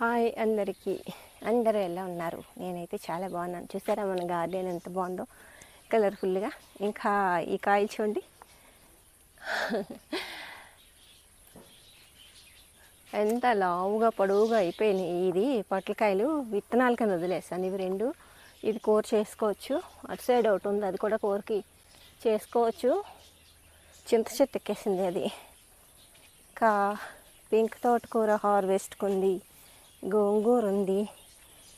Hi అందరికీ. అందరూ ఎలా ఉన్నారు? నేనైతే చాలా బాగున్నాను. చూసారా మన గార్డెన్ ఎంత బాగుందో? కలర్ఫుల్గా. ఇంకా ఈ కాయలు చూడండి. ఎంత లావుగా పొడవుగా అయిపోయినాయి. ఇది పొట్లకాయలు విత్తనాలు కింద వదిలేస్తాను. ఇవి రెండు ఇది కూర చేసుకోవచ్చు. అటు సైడ్ ఒకటి ఉంది. అది కూడా కూరకి చేసుకోవచ్చు. చింత చెట్టు ఎక్కేసింది అది. ఇంకా పింక్ తోటకూర హార్వెస్ట్కి ఉంది గోంగూర ఉంది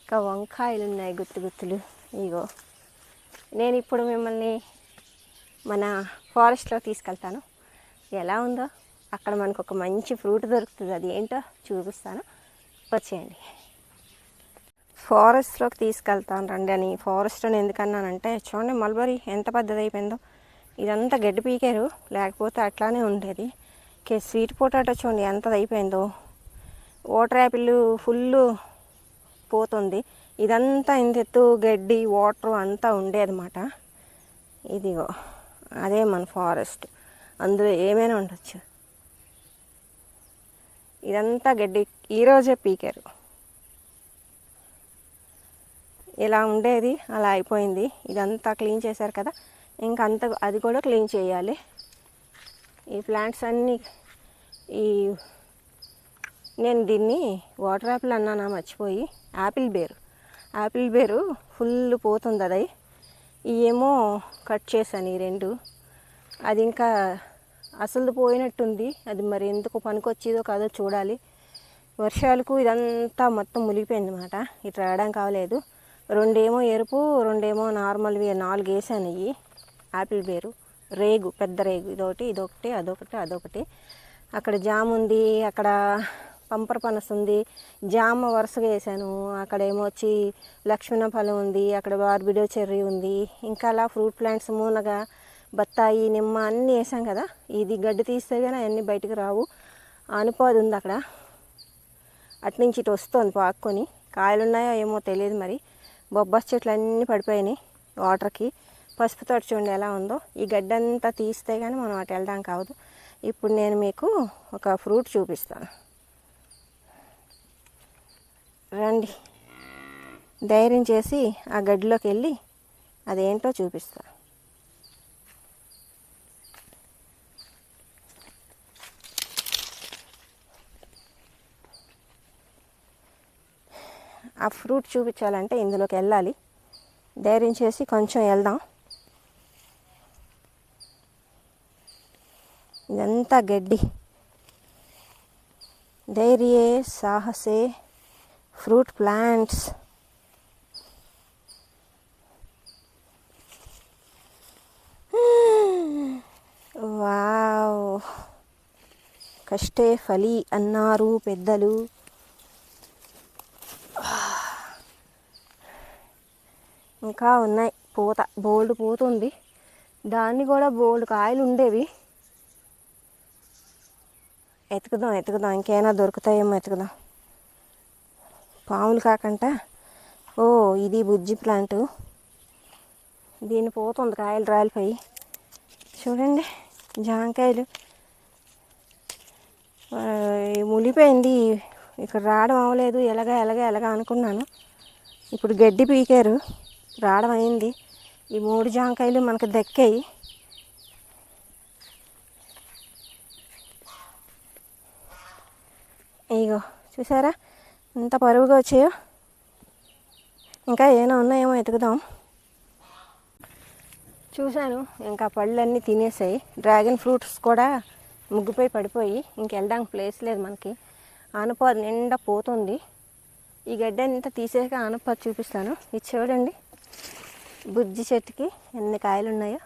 ఇంకా వంకాయలు ఉన్నాయి గుత్తు గుత్తులు. ఇగో నేను ఇప్పుడు మిమ్మల్ని మన ఫారెస్ట్లో తీసుకెళ్తాను. ఎలా ఉందో అక్కడ మనకు ఒక మంచి ఫ్రూట్ దొరుకుతుంది. అది ఏంటో చూపిస్తాను. వచ్చేయండి. ఫారెస్ట్లోకి తీసుకెళ్తాను రండి అని. ఫారెస్ట్లో ఎందుకన్నానంటే చూడండి మల్బరీ ఎంత పెద్దది అయిపోయిందో. ఇదంతా గడ్డి పీకారు. లేకపోతే అట్లానే ఉండేది. కే స్వీట్ పొటాటో చూడండి ఎంత అయిపోయిందో. వాటర్ యాపిల్ ఫుల్ పోతుంది. ఇదంతా ఇంత ఎత్తు గడ్డి వాటర్ అంతా ఉండేదన్నమాట ఇదిగో అదే మన ఫారెస్ట్. అందులో ఏమైనా ఉండొచ్చు. ఇదంతా గడ్డి ఈరోజే పీకారు. ఇలా ఉండేది అలా అయిపోయింది. ఇదంతా క్లీన్ చేశారు కదా. ఇంకా అంత అది కూడా క్లీన్ చేయాలి. ఈ ప్లాంట్స్ అన్నీ ఈ నేను దీన్ని వాటర్ యాపిల్ అన్నానా మర్చిపోయి. యాపిల్ బేరు. యాపిల్ బేరు ఫుల్ పోతుంది అది. ఏమో కట్ చేశాను ఈ రెండు. అది ఇంకా అసలు పోయినట్టుంది. అది మరి ఎందుకు పనికొచ్చేదో కాదో చూడాలి. వర్షాలకు ఇదంతా మొత్తం మునిగిపోయింది అనమాట ఇటు రావడం కావలేదు. రెండేమో ఎరుపు రెండేమో నార్మల్వి నాలుగు వేసాను ఇవి యాపిల్ బేరు. రేగు పెద్ద రేగు. ఇదొకటి ఇదొకటి అదొకటి అదొకటి. అక్కడ జామ్ ఉంది. అక్కడ పంపర పనస ఉంది జామ వరుసగా వేసాను. అక్కడేమో వచ్చి లక్ష్మణ ఫలం ఉంది. అక్కడ బార్బిడో చెర్రీ ఉంది. ఇంకా అలా ఫ్రూట్ ప్లాంట్స్ మూనగా బత్తాయి నిమ్మ అన్నీ వేసాం కదా. ఇది గడ్డి తీస్తే కానీ అవన్నీ బయటకు రావు. అనుపాది ఉంది అక్కడ. అట్నుంచి ఇటు వస్తుంది పాక్కొని. కాయలు ఉన్నాయో ఏమో తెలియదు మరి. బొబ్బాస్ చెట్లు అన్నీ పడిపోయినాయి వాటర్కి. పసుపు తోట చూడండి ఎలా ఉందో. ఈ గడ్డ అంతా తీస్తే కానీ మనం అటు వెళ్ళడానికి కావద్దు ఇప్పుడు నేను మీకు ఒక ఫ్రూట్ చూపిస్తాను. రండి. ధైర్యం చేసి ఆ గడ్డిలోకి వెళ్ళి అదేంటో చూపిస్తాను ఆ ఫ్రూట్ చూపించాలంటే ఇందులోకి వెళ్ళాలి. ధైర్యం చేసి కొంచెం వెళ్దాం. ఇదంతా గడ్డి. ధైర్యే సాహసే. Fruit plants. వావ్. కష్టే ఫలి అన్నారు పెద్దలు. ఇంకా ఉన్నాయి. పూత బోల్డ్ పూత ఉంది దాన్ని కూడా బోల్డ్ కాయలు ఉండేవి. ఎతుకుదాం ఎతుకుదాం. ఇంకేమైనా దొరుకుతాయేమో ఎతుకుదాం. పాములు కాకుండా ఓ ఇది బుజ్జి ప్లాంట్. దీన్ని పోతుంది కాయలు రాలిపోయి. చూడండి జాంకాయలు. మునిపోయింది ములిపోయింది ఇక్కడ రావడం అవ్వలేదు. ఎలాగా ఎలాగా ఎలాగా అనుకున్నాను. ఇప్పుడు గడ్డి పీకారు. రావడం అయింది. ఈ మూడు జాంకాయలు మనకు దక్కాయి. ఇగో చూసారా? ఎంత పరువుగా వచ్చాయో? ఇంకా ఏమైనా ఉన్నాయేమో ఎతుకుదాం చూశాను ఇంకా పళ్ళన్నీ తినేసాయి. డ్రాగన్ ఫ్రూట్స్ కూడా ముగ్గుపోయి పడిపోయి ఇంకెళ్ళడానికి ప్లేస్ లేదు మనకి. ఆనపాదు నిండా పోతుంది. ఈ గడ్డ అంతా తీసేక ఆనపాదు చూపిస్తాను. ఇది చూడండి. బుజ్జి చెట్టుకి ఎన్ని కాయలు ఉన్నాయో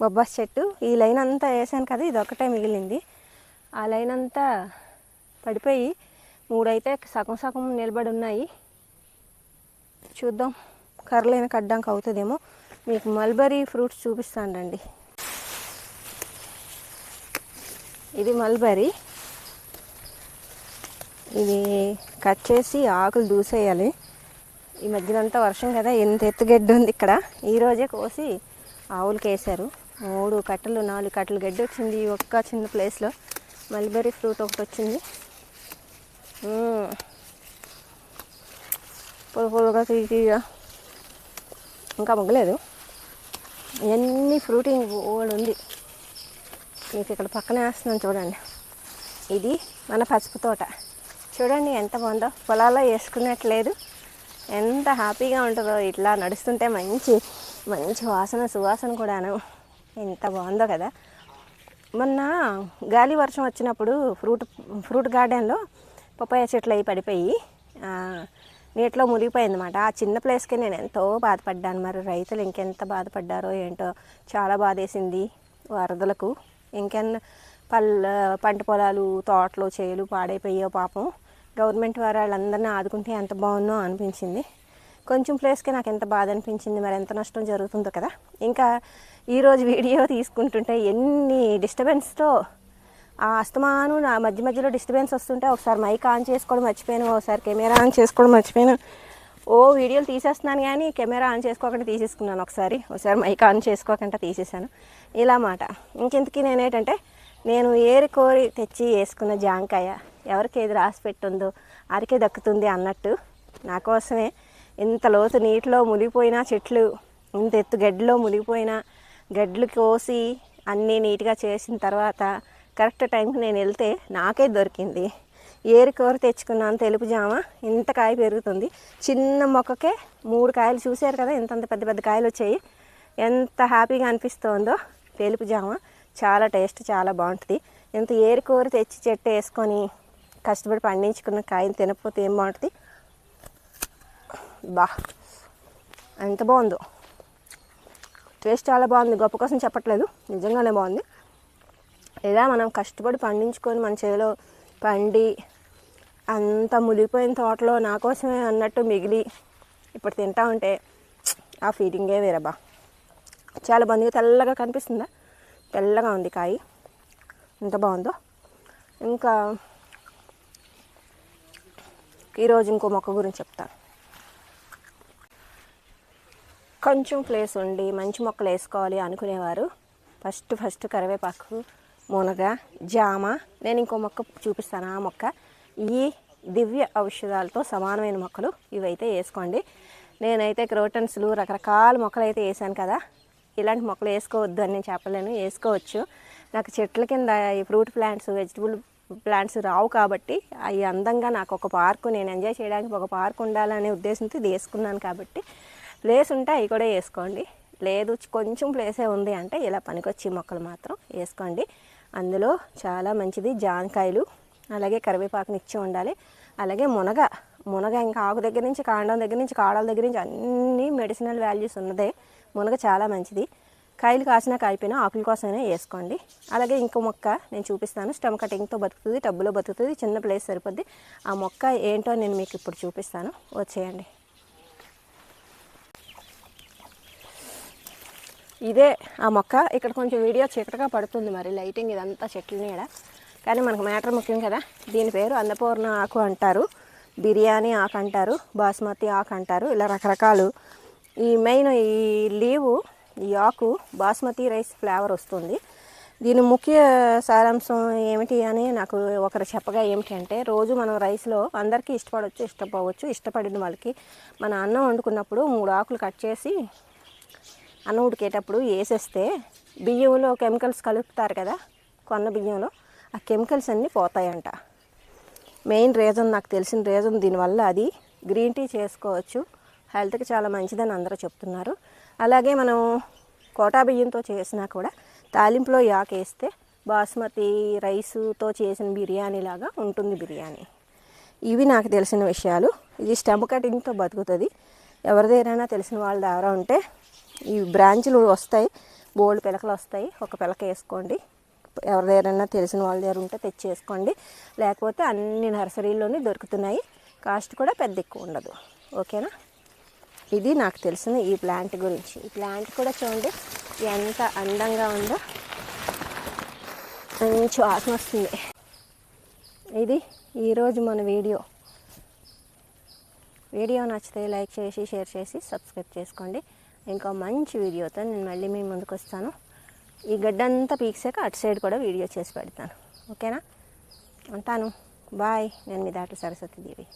బొబ్బాస్ చెట్టు. ఈ లైన్ అంతా వేసాను కదా ఇది ఒకటే మిగిలింది. ఆ లైన్ అంతా పడిపోయి మూడైతే సగం సగం నిలబడి ఉన్నాయి. చూద్దాం. కర్రలైన కడ్డానికి అవుతుందేమో. మీకు మల్బరీ ఫ్రూట్స్ చూపిస్తాను రండి. ఇది మల్బరీ. ఇది కట్ చేసి ఆకులు దూసేయాలి. ఈ మధ్యనంతా వర్షం కదా ఎంత ఎత్తుగడ్డి ఉంది ఇక్కడ. ఈరోజే కోసి ఆవులకి వేసారు మూడు కట్టలు నాలుగు కట్టలు గడ్డి వచ్చింది ఒక్క చిన్న ప్లేస్లో మల్బెరీ ఫ్రూట్ ఒకటి వచ్చింది మ్మ్. పుల్ల తీగా ఇంకా మొగ్గలేదు. ఎన్ని ఫ్రూటింగ్ ఓడి ఉంది. మీకు ఇక్కడ పక్కనే వేస్తున్నాను చూడండి. ఇది మన పసుపు తోట. చూడండి ఎంత బాగుందో. పొలాల్లో వేసుకున్నట్లేదు ఎంత హ్యాపీగా ఉంటుందో ఇట్లా నడుస్తుంటే మంచి మంచి వాసన సువాసన కూడాను. ఎంత బాగుందో కదా. మొన్న గాలి వర్షం వచ్చినప్పుడు ఫ్రూట్ ఫ్రూట్ గార్డెన్లో పప్పాయ చెట్లు అవి పడిపోయి నీటిలో మునిగిపోయిందన్నమాట. ఆ చిన్న ప్లేస్కి నేను ఎంతో బాధపడ్డాను. మరి రైతులు ఇంకెంత బాధపడ్డారో ఏంటో చాలా బాధేసింది వరదలకు. ఇంకెన్న పళ్ళ పంట పొలాలు తోటలు చేలు పాడైపోయాయో పాపం. గవర్నమెంట్ వారు వాళ్ళందరినీ ఆదుకుంటే ఎంత బాగుందో అనిపించింది. కొంచెం ప్లేస్కి నాకు ఎంత బాధ అనిపించింది మరి ఎంత నష్టం జరుగుతుందో కదా. ఇంకా ఈరోజు వీడియో తీసుకుంటుంటే ఎన్ని డిస్టర్బెన్స్తో అస్తమాను నా మధ్య మధ్యలో డిస్టర్బెన్స్ వస్తుంటే ఒకసారి మైక్ ఆన్ చేసుకోవడం మర్చిపోయాను ఒకసారి కెమెరా ఆన్ చేసుకోవడం మర్చిపోయాను. ఓ వీడియోలు తీసేస్తున్నాను కానీ కెమెరా ఆన్ చేసుకోకుండా తీసేసుకున్నాను ఒకసారి. ఒకసారి మైక్ ఆన్ చేసుకోకుండా తీసేసాను ఇలా మాట. ఇంకెందుకు నేనేంటంటే నేను ఏరి కోరి తెచ్చి వేసుకున్న జాంకాయ ఎవరికి ఏది రాసి పెట్టుందో అరికే దక్కుతుంది అన్నట్టు నా కోసమే ఇంత లోతు నీటిలో మునిగిపోయినా చెట్లు ఇంత ఎత్తు గడ్డిలో మునిగిపోయినా గడ్లు కోసి అన్నీ నీట్గా చేసిన తర్వాత కరెక్ట్ టైంకి నేను వెళ్తే నాకే దొరికింది. ఏరి కూర తెచ్చుకున్నాను తెలుపు జామ ఇంత కాయ పెరుగుతుంది. చిన్న మొక్కకే మూడు కాయలు చూశారు కదా ఇంతంత పెద్ద పెద్ద కాయలు వచ్చాయి. ఎంత హ్యాపీగా అనిపిస్తుందో తెలుపు జామ. చాలా టేస్ట్ చాలా బాగుంటుంది. ఇంత ఏరి కూర తెచ్చి చెట్టు వేసుకొని కష్టపడి పండించుకున్న కాయని తినకపోతే ఏం బాగుంటుంది? బా ఎంత బాగుందో. టేస్ట్ చాలా బాగుంది. గొప్ప కోసం చెప్పట్లేదు. నిజంగానే బాగుంది. ఇలా మనం కష్టపడి పండించుకొని మన చేలో పండి అంత మునిగిపోయిన తోటలో నా కోసమే అన్నట్టు మిగిలి ఇప్పుడు తింటా ఉంటే ఆ ఫీలింగే వేరబ్బా. చాలా బాగుంది తెల్లగా కనిపిస్తుందా? తెల్లగా ఉంది కాయ. ఎంత బాగుందో. ఇంకా ఈరోజు ఇంకో మొక్క గురించి చెప్తాను కొంచెం ప్లేస్ ఉండి మంచి మొక్కలు వేసుకోవాలి అనుకునేవారు. ఫస్ట్ ఫస్ట్ కరివేపాకు మునగ జామ నేను ఇంకో మొక్క చూపిస్తాను. ఆ మొక్క ఈ దివ్య ఔషధాలతో సమానమైన మొక్కలు ఇవైతే వేసుకోండి. నేనైతే క్రోటన్స్లు రకరకాల మొక్కలు అయితే వేసాను కదా. ఇలాంటి మొక్కలు వేసుకోవద్దు అని నేను చెప్పలేను. వేసుకోవచ్చు. నాకు చెట్ల కింద ఈ ఫ్రూట్ ప్లాంట్స్ వెజిటబుల్ ప్లాంట్స్ రావు కాబట్టి అవి అందంగా నాకు ఒక పార్కు నేను ఎంజాయ్ చేయడానికి ఒక పార్క్ ఉండాలనే ఉద్దేశంతో ఇది వేసుకున్నాను కాబట్టి ప్లేస్ ఉంటే అవి కూడా వేసుకోండి. లేదు కొంచెం ప్లేసే ఉంది అంటే ఇలా పనికొచ్చి మొక్కలు మాత్రం వేసుకోండి. అందులో చాలా మంచిది జాంకాయలు అలాగే కరివేపాకు నిచ్చి ఉండాలి. అలాగే మునగ మునగ ఇంకా ఆకు దగ్గర నుంచి కాండం దగ్గర నుంచి కాడల దగ్గర నుంచి అన్ని మెడిసినల్ వాల్యూస్ ఉన్నదే. మునగ చాలా మంచిది. కాయలు కాసినా కాయిపోయినా ఆకుల కోసమే వేసుకోండి. అలాగే ఇంకో మొక్క నేను చూపిస్తాను. స్టమ్ కటింగ్తో బతుకుతుంది టబ్బులో బతుకుతుంది చిన్న ప్లేస్ సరిపోద్ది. ఆ మొక్క ఏంటో నేను మీకు ఇప్పుడు చూపిస్తాను. వచ్చేయండి. ఇదే ఆ మొక్క. ఇక్కడ కొంచెం వీడియో చీకటిగా పడుతుంది మరి. లైటింగ్ ఇదంతా చెట్ల నీడ కానీ మనకు మ్యాటర్ ముఖ్యం కదా. దీని పేరు అన్నపూర్ణ ఆకు అంటారు. బిర్యానీ ఆకు అంటారు. బాస్మతి ఆకు అంటారు. ఇలా రకరకాలు. ఈ మెయిన్ ఈ లీవు ఈ ఆకు బాస్మతి రైస్ ఫ్లేవర్ వస్తుంది. దీని ముఖ్య సారాంశం ఏమిటి అని నాకు ఒకరు చెప్పగా ఏమిటి అంటే రోజు మనం రైస్లో అందరికీ ఇష్టపడవచ్చు ఇష్టపోవచ్చు ఇష్టపడిన వాళ్ళకి మన అన్నం వండుకున్నప్పుడు మూడు ఆకులు కట్ చేసి అన్నం ఉడికేటప్పుడు వేసేస్తే బియ్యంలో కెమికల్స్ కలుపుతారు కదా కొన్న బియ్యంలో ఆ కెమికల్స్ అన్నీ పోతాయంట. మెయిన్ రీజన్ నాకు తెలిసిన రీజన్ దీనివల్ల అది. గ్రీన్ టీ చేసుకోవచ్చు. హెల్త్కి చాలా మంచిదని అందరూ చెప్తున్నారు. అలాగే మనం కోటా బియ్యంతో చేసినా కూడా తాలింపులో యాకేస్తే బాస్మతి రైసుతో చేసిన బిర్యానీ లాగా ఉంటుంది బిర్యానీ. ఇవి నాకు తెలిసిన విషయాలు. ఇది స్టెమ్ కటింగ్తో బతుకుతుంది. ఎవరి తెలిసిన వాళ్ళ దగ్గర ఉంటే ఈ బ్రాంచ్లు వస్తాయి. బోల్డ్ పిలకలు వస్తాయి. ఒక పిలక వేసుకోండి. ఎవరి దగ్గరైనా తెలిసిన వాళ్ళ దగ్గర ఉంటే తెచ్చేసుకోండి. లేకపోతే అన్ని నర్సరీల్లోనే దొరుకుతున్నాయి. కాస్ట్ కూడా పెద్ద ఎక్కువ ఉండదు. ఓకేనా? ఇది నాకు తెలిసిన ఈ ప్లాంట్ గురించి. ఈ ప్లాంట్ కూడా చూడండి. ఎంత అందంగా ఉందో. మంచి వాసన వస్తుంది. ఇది ఈరోజు మన వీడియో. వీడియో నచ్చితే లైక్ చేసి షేర్ చేసి సబ్స్క్రైబ్ చేసుకోండి. ఇంకా మంచి వీడియోతో నేను మళ్ళీ మీ ముందుకు వస్తాను. ఈ గడ్డంతా పీక్సాక అటు సైడ్ కూడా వీడియో చేసి పెడతాను. ఓకేనా? ఉంటాను. బాయ్. నేను మీ దాటి సరస్వతి దేవి.